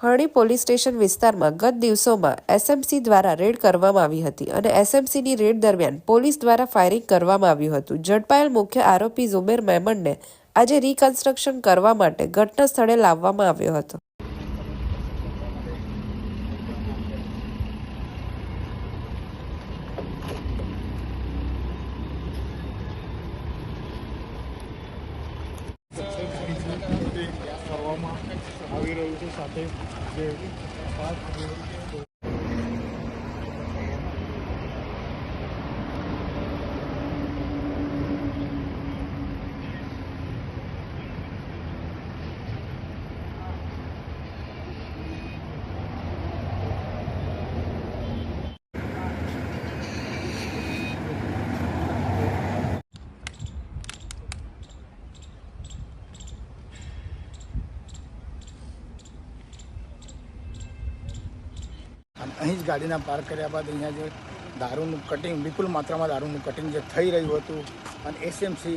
હરણી police station વિસ્તારમાં ગત દિવસોમાં એસએમસી દ્વારા રેડ કરવામાં આવી હતી અને એસએમસીની રેડ દરમિયાન પોલીસ દ્વારા ફાયરિંગ કરવામાં આવ્યું હતું. ઝડપાયેલ મુખ્ય આરોપી ઝુબેર મેમનને આજે રિકન્સ્ટ્રક્શન કરવા માટે ઘટના સ્થળે લાવવામાં આવ્યો હતો. કરવામાં આવી રહ્યું છે સાથે જે પાંચ અહીં જ ગાડીના પાર્ક કર્યા બાદ અહીંયા જે દારૂનું કટિંગ વિપુલ માત્રામાં દારૂનું કટિંગ જે થઈ રહ્યું હતું, અને એસએમસી